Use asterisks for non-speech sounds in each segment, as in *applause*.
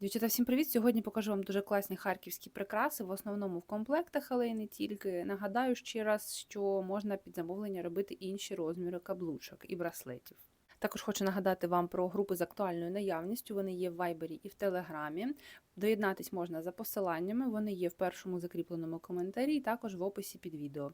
Дівчата, всім привіт! Сьогодні покажу вам дуже класні харківські прикраси, в основному в комплектах, але й не тільки. Нагадаю ще раз, що можна під замовлення робити інші розміри каблучок і браслетів. Також хочу нагадати вам про групи з актуальною наявністю. Вони є в Вайбері і в Телеграмі. Доєднатись можна за посиланнями. Вони є в першому закріпленому коментарі, і також в описі під відео.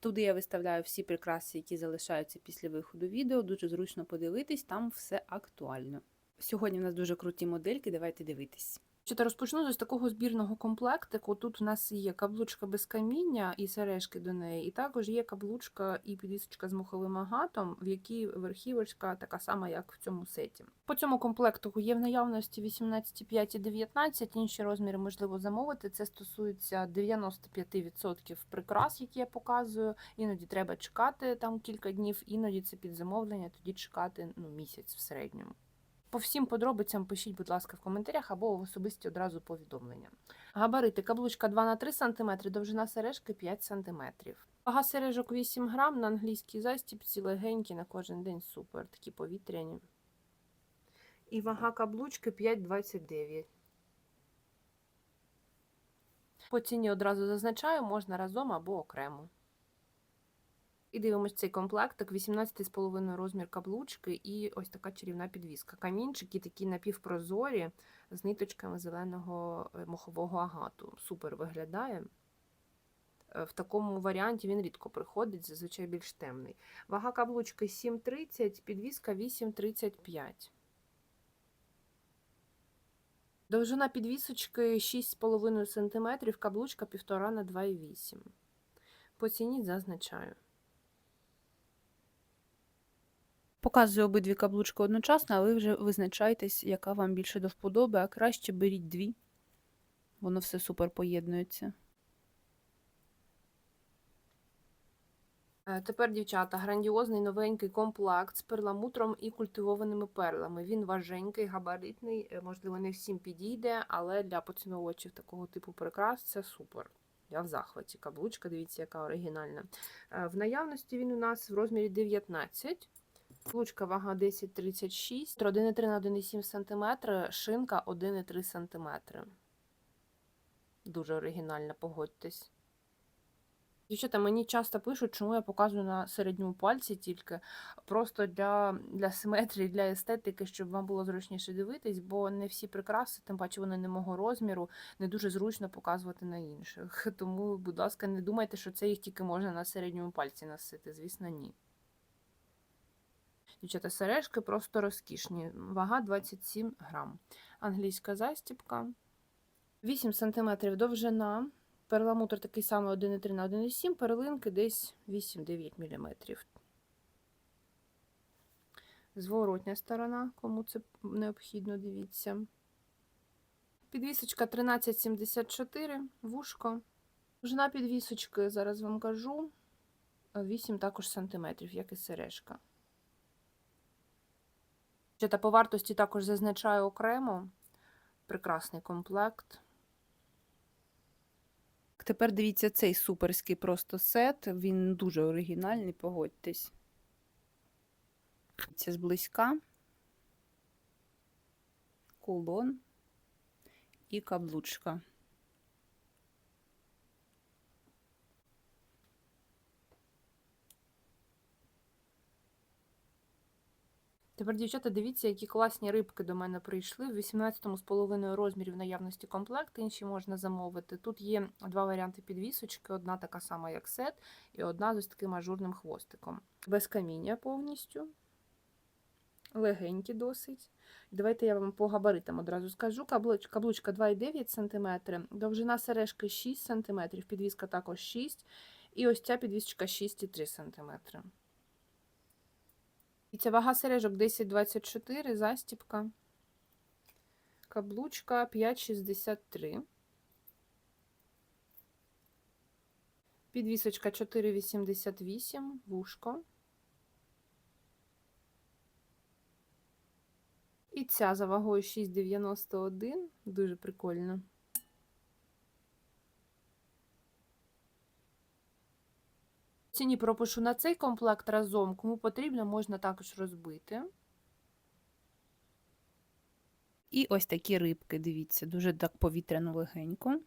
Туди я виставляю всі прикраси, які залишаються після виходу відео. Дуже зручно подивитись, там все актуально. Сьогодні в нас дуже круті модельки, давайте дивитись. Що розпочну з такого збірного комплектику. Тут у нас є каблучка без каміння і сережки до неї, і також є каблучка і підвісочка з муховим агатом, в якій верхівочка така сама, як в цьому сеті. По цьому комплекту є в наявності 18,5 і 19, інші розміри можливо замовити. Це стосується 95% прикрас, які я показую. Іноді треба чекати там кілька днів, іноді це під замовлення, тоді чекати ну, місяць в середньому. По всім подробицям пишіть, будь ласка, в коментарях або в особисті одразу повідомлення. Габарити каблучка 2 на 3 см, довжина сережки 5 см. Вага сережок 8 грам, на англійській застіпці, легенькі на кожен день супер, такі повітряні. І вага каблучки 5,29. По ціні одразу зазначаю, можна разом або окремо. І дивимось цей комплектик, 18,5 розмір каблучки і ось така чарівна підвіска. Камінчики такі напівпрозорі з ниточками зеленого е, мохового агату. Супер виглядає. Е, В такому варіанті він рідко приходить, зазвичай більш темний. Вага каблучки 7,30, підвіска 8,35. Довжина підвісочки 6,5 см, каблучка 1,5 на 2,8. По ціні зазначаю. Показую обидві каблучки одночасно, а ви вже визначайтесь, яка вам більше до вподоби, а краще беріть дві. Воно все супер поєднується. Е, Тепер, дівчата, грандіозний новенький комплект з перламутром і культивованими перлами. Він важенький, габаритний, е, можливо, не всім підійде, але для поціновувачів такого типу прикрас це супер. Я в захваті. Каблучка, дивіться, яка оригінальна. Е, В наявності він у нас в розмірі 19. Лучка вага 10,36, 1,3 на 1,7 см, шинка 1,3 см. Дуже оригінальна, погодьтесь. Дівчата, мені часто пишуть, чому я показую на середньому пальці тільки просто для, для симетрії, для естетики, щоб вам було зручніше дивитись, бо не всі прикраси, тим паче вони не мого розміру, не дуже зручно показувати на інших. *laughs* Тому, будь ласка, не думайте, що це їх тільки можна на середньому пальці носити. Звісно, ні. Дівчата, сережки просто розкішні. Вага 27 грам. Англійська застіпка. 8 см довжина. Перламутр такий самий 1,3 на 1,7, перлинки десь 8-9 мм. Зворотня сторона, кому це необхідно, дивіться. Підвісочка 13,74, вушко. Довжина підвісочки, зараз вам кажу, 8 також сантиметрів, як і сережка. Та по вартості також зазначаю окремо. Прекрасний комплект. Тепер дивіться цей суперський просто сет. Він дуже оригінальний, погодьтесь. Це зблизька. Кулон і каблучка. Тепер, дівчата, дивіться, які класні рибки до мене прийшли. В 18,5 розмірів наявності комплект, інші можна замовити. Тут є два варіанти підвісочки: одна така сама, як сет, і одна з ось таким ажурним хвостиком. Без каміння повністю. Легенькі досить. Давайте я вам по габаритам одразу скажу. Каблуч- Каблучка 2,9 см, довжина сережки 6 см, підвіска також 6 см, І ось ця підвісочка 6,3 см. І ця вага сережок 10,24, застіпка. Каблучка 5,63. Підвісочка 4,88, вушко. І ця за вагою 6,91. Дуже прикольно. Ціні пропишу на цей комплект разом. Кому потрібно, можна також розбити. І ось такі рибки, дивіться, дуже так повітряно легенько.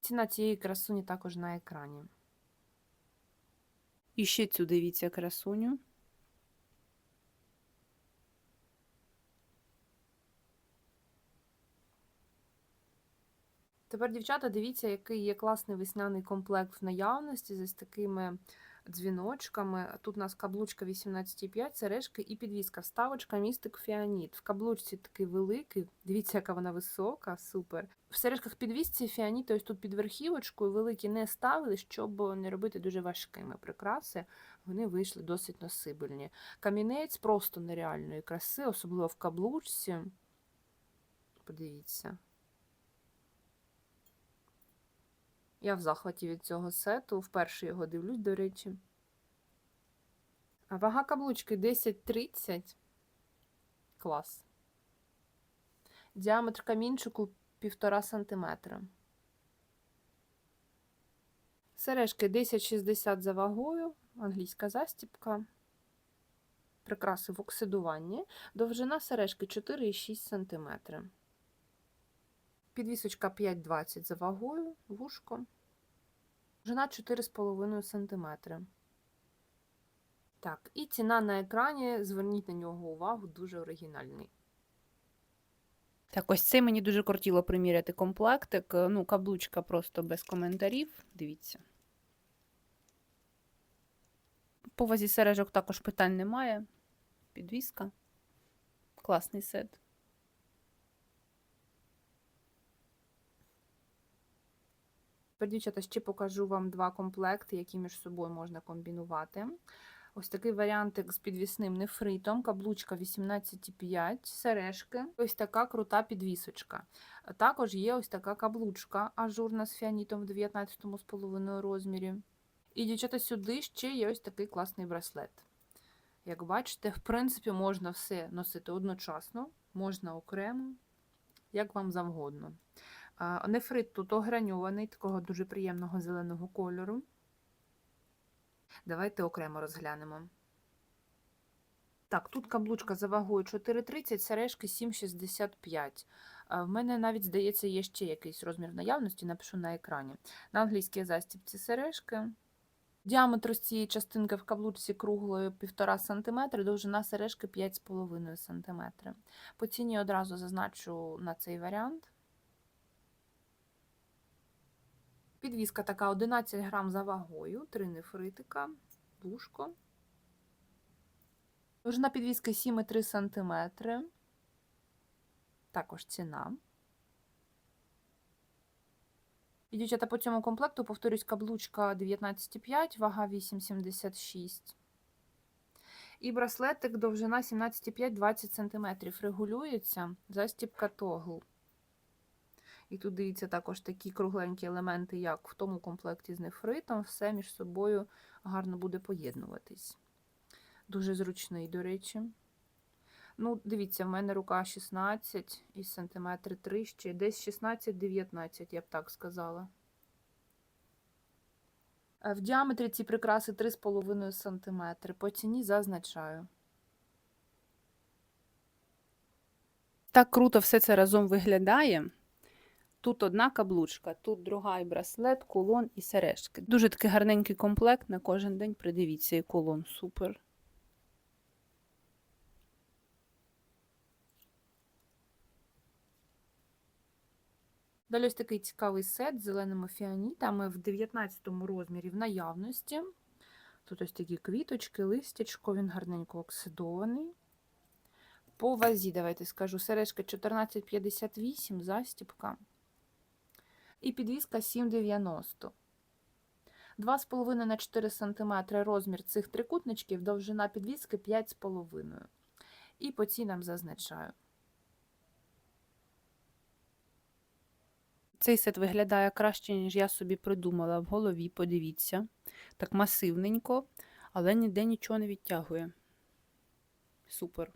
Ціна цієї красуні також на екрані. І ще цю дивіться красуню. Тепер, дівчата, дивіться, який є класний весняний комплект в наявності з такими дзвіночками. Тут у нас каблучка 18,5, сережки і підвіска. Вставочка містик фіаніт. В каблучці такий великий. Дивіться, яка вона висока, супер. В сережках підвісці фіаніти ось тут під верхівочкою великі не ставили, щоб не робити дуже важкими прикраси. Вони вийшли досить носибельні. Камінець просто нереальної краси, особливо в каблучці. Подивіться. Я в захваті від цього сету. Вперше його дивлюсь, до речі. Вага каблучки 10-30. Клас. Діаметр камінчику 1,5 см. Сережки 10,60 за вагою, англійська застіпка. Прикраси в оксидуванні. Довжина сережки 4,6 см. Підвісочка 5,20 за вагою, вушко. Довжина 4,5 см. Так, і ціна на екрані, зверніть на нього увагу, дуже оригінальний. Так, ось цей мені дуже кортіло приміряти комплектик. Ну, каблучка просто без коментарів. Дивіться. По вазі сережок також питань немає. Підвіска. Класний сет. Тепер, дівчата, ще покажу вам два комплекти, які між собою можна комбінувати. Ось такий варіантик з підвісним нефритом, каблучка 18,5, сережки. Ось така крута підвісочка. Також є ось така каблучка ажурна з фіанітом в 19,5 розмірі. І, дівчата, сюди ще є ось такий класний браслет. Як бачите, в принципі, можна все носити одночасно, можна окремо, як вам завгодно. Нефрит тут ограньований, такого дуже приємного зеленого кольору. Давайте окремо розглянемо. Так, тут каблучка за вагою 4,30, сережки 7,65. В мене навіть, здається, є ще якийсь розмір наявності, напишу на екрані. На англійській застіпці сережки. Діаметр з цієї частинки в каблучці круглою 1,5 см, довжина сережки 5,5 см. По ціні одразу зазначу на цей варіант. Підвіска така 11 грам за вагою, 3 нефритика, вушко. Довжина підвіски 7,3 см. Також ціна. І, дівчата, по цьому комплекту, повторюсь, каблучка 19,5, вага 8,76. І браслетик довжина 17,5-20 см. Регулюється застіпка тогл. І тут дивіться також такі кругленькі елементи, як в тому комплекті з нефритом, все між собою гарно буде поєднуватись. Дуже зручний, до речі. Ну, дивіться, в мене рука 16 і сантиметри 3 ще, десь 16-19, я б так сказала. Е, в діаметрі ці прикраси 3,5 см. По ціні зазначаю. Так круто все це разом виглядає. Тут одна каблучка, тут друга і браслет, кулон і сережки. Дуже такий гарненький комплект на кожен день. Придивіться, і кулон супер. Далі ось такий цікавий сет з зеленими фіанітами в 19 розмірі в наявності. Тут ось такі квіточки, листячко, він гарненько оксидований. По вазі, давайте скажу, сережка 14,58, застіпка і підвіска 7,90. 2,5 на 4 см розмір цих трикутничків, довжина підвіски 5,5 І по цінам зазначаю. Цей сет виглядає краще, ніж я собі придумала в голові, подивіться. Так масивненько, але ніде нічого не відтягує. Супер.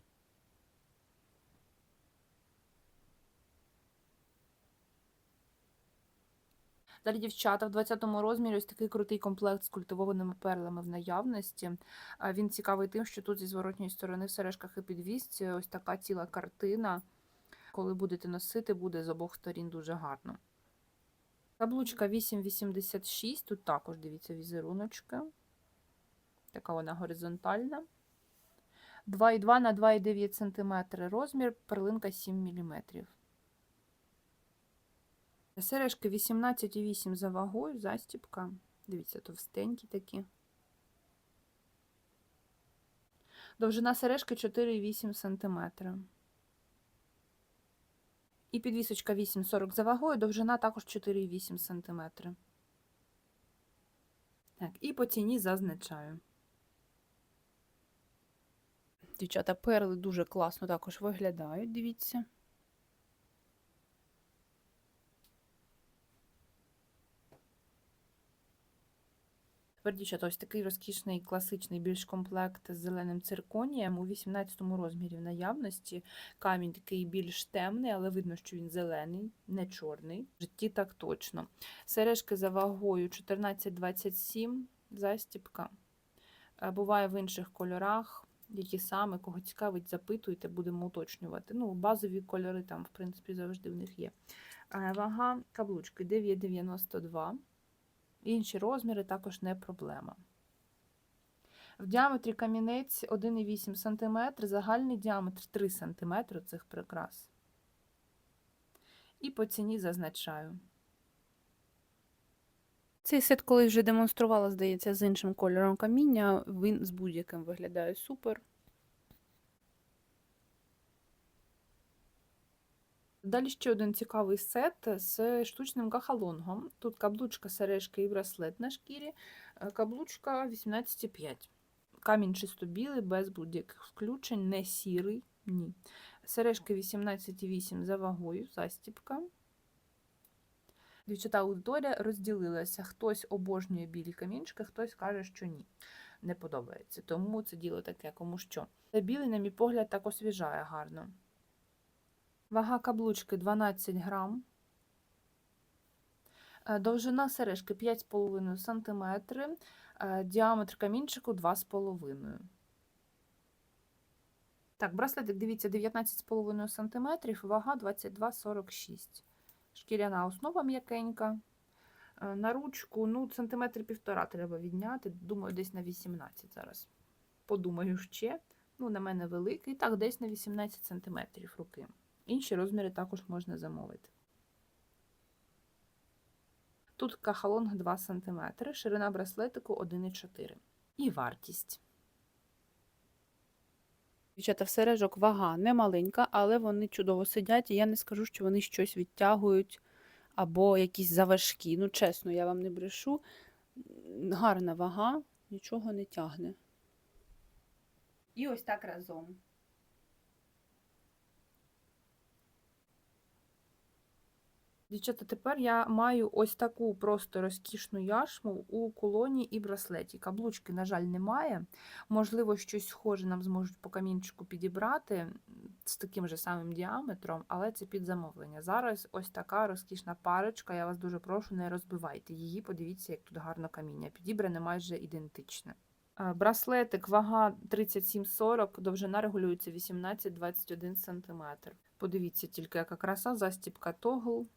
Далі, дівчата, в 20-му розмірі ось такий крутий комплект з культивованими перлами в наявності. Він цікавий тим, що тут зі зворотньої сторони в сережках і підвісці ось така ціла картина. Коли будете носити, буде з обох сторін дуже гарно. Каблучка 8,86. Тут також дивіться візеруночки. Така вона горизонтальна. 2,2 на 2,9 см розмір, перлинка 7 мм. Сережки 18,8 за вагою, застіпка. Дивіться, товстенькі такі. Довжина сережки 4,8 см. І підвісочка 8,40 за вагою, довжина також 4,8 см. Так, і по ціні зазначаю. Дівчата, перли дуже класно також виглядають, дивіться. Тепер, дівчата, ось такий розкішний класичний більш комплект з зеленим цирконієм у 18 розмірі в наявності. Камінь такий більш темний, але видно, що він зелений, не чорний. В житті так точно. Сережки за вагою 14,27 застіпка. Е, Буває в інших кольорах. Які саме, кого цікавить, запитуйте, будемо уточнювати. Ну, базові кольори там, в принципі, завжди в них є. Е, Вага каблучки 9,92. Інші розміри також не проблема. В діаметрі камінець 1,8 см, загальний діаметр 3 см цих прикрас. І по ціні зазначаю. Цей сет колись вже демонструвала, здається, з іншим кольором каміння. Він з будь-яким виглядає супер. Далі ще один цікавий сет з штучним кахалонгом. Тут каблучка, сережка і браслет на шкірі. Е, Каблучка 18,5. Камінь чисто білий, без будь-яких включень, не сірий. Ні. Сережки 18,8 за вагою, застіпка. Дівчата аудиторія розділилася. Хтось обожнює білі камінчики, хтось каже, що ні. Не подобається. Тому це діло таке, кому що. Та білий, на мій погляд, так освіжає гарно. Вага каблучки 12 грам. Е, Довжина сережки 5,5 см, е, діаметр камінчику 2,5 Так, браслетик, дивіться, 19,5 см, вага 22,46 Шкіряна основа м'якенька. Е, На ручку, ну, сантиметр півтора треба відняти. Думаю, десь на 18 зараз. Подумаю ще. Ну, на мене великий. Так, десь на 18 см руки. Інші розміри також можна замовити. Тут кахалонг 2 см, ширина браслетику 1,4 І вартість. Дівчата, в сережок вага не маленька, але вони чудово сидять, і я не скажу, що вони щось відтягують або якісь заважкі. Ну, чесно, я вам не брешу. Гарна вага, нічого не тягне. І ось так разом. Дівчата, тепер я маю ось таку просто розкішну яшму у кулоні і браслеті. Каблучки, на жаль, немає. Можливо, щось схоже нам зможуть по камінчику підібрати з таким же самим діаметром, але це під замовлення. Зараз ось така розкішна парочка. Я вас дуже прошу, не розбивайте її. Подивіться, як тут гарно каміння. Підібране майже ідентичне. Е, Браслетик, вага 37,40, довжина регулюється 18-21 см. Подивіться тільки, яка краса, застіпка тогл.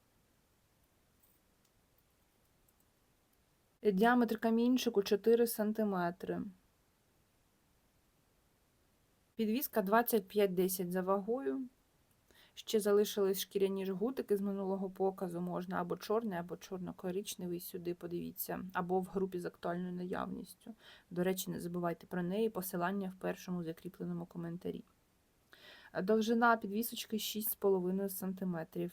Діаметр камінчику 4 см. Підвіска 25-10 за вагою. Ще залишились шкіряні жгутики з минулого показу. Можна або чорний, або чорно-коричневий сюди, подивіться, або в групі з актуальною наявністю. До речі, не забувайте про неї. Посилання в першому закріпленому коментарі. Довжина підвісочки 6,5 см.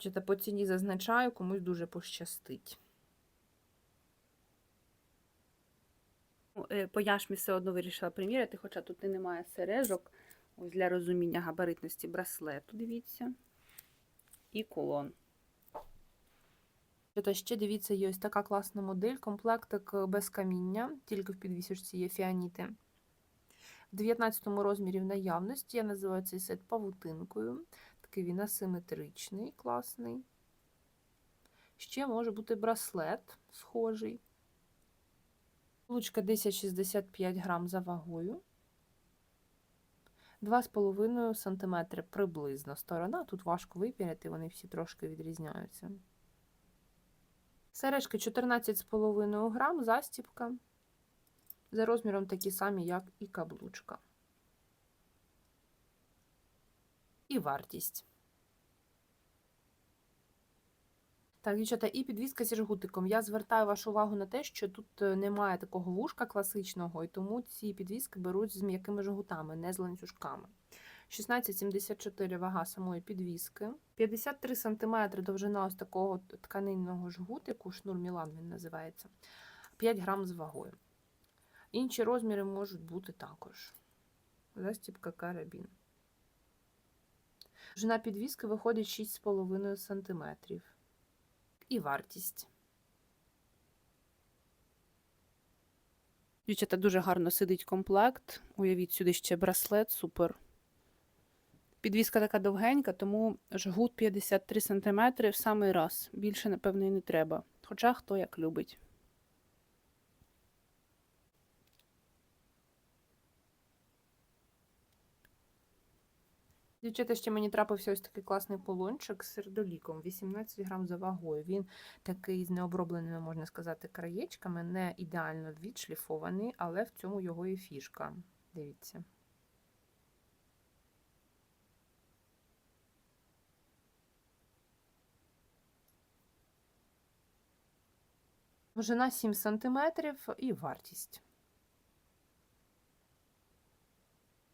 Чи по ціні зазначаю, комусь дуже пощастить. Ну, е, По яшмі все одно вирішила приміряти, хоча тут і немає сережок. Ось для розуміння габаритності браслету, дивіться. І кулон. Та ще дивіться, є ось така класна модель, комплектик без каміння, тільки в підвісочці є фіаніти. В 19 розмірі в наявності я називаю цей сет павутинкою. Такий він асиметричний, класний. Ще може бути браслет схожий. Лучка 1065 грам за вагою. 2,5 см приблизно сторона. Тут важко випіряти, вони всі трошки відрізняються. Сережки 14,5 грам, застіпка. За розміром такі самі, як і каблучка. І вартість. Так, дівчата, і підвіска зі жгутиком. Я звертаю вашу увагу на те, що тут е, немає такого вушка класичного, і тому ці підвіски беруть з м'якими жгутами, не з ланцюжками. 16,74 вага самої підвіски, 53 см довжина ось такого тканинного жгутику, шнур Мілан він називається, 5 грам з вагою. Інші розміри можуть бути також. Застібка карабін. Довжина підвіски виходить 6,5 см. І вартість. Дівчата дуже гарно сидить комплект. Уявіть сюди ще браслет, супер. Підвіска така довгенька, тому жгут 53 см в самий раз. Більше, напевно, і не треба. Хоча хто як любить. Дівчата, ще мені трапився ось такий класний полончик з сердоліком, 18 грам за вагою. Він такий з необробленими, можна сказати, краєчками, не ідеально відшліфований, але в цьому його і фішка. Дивіться. Довжина 7 см і вартість.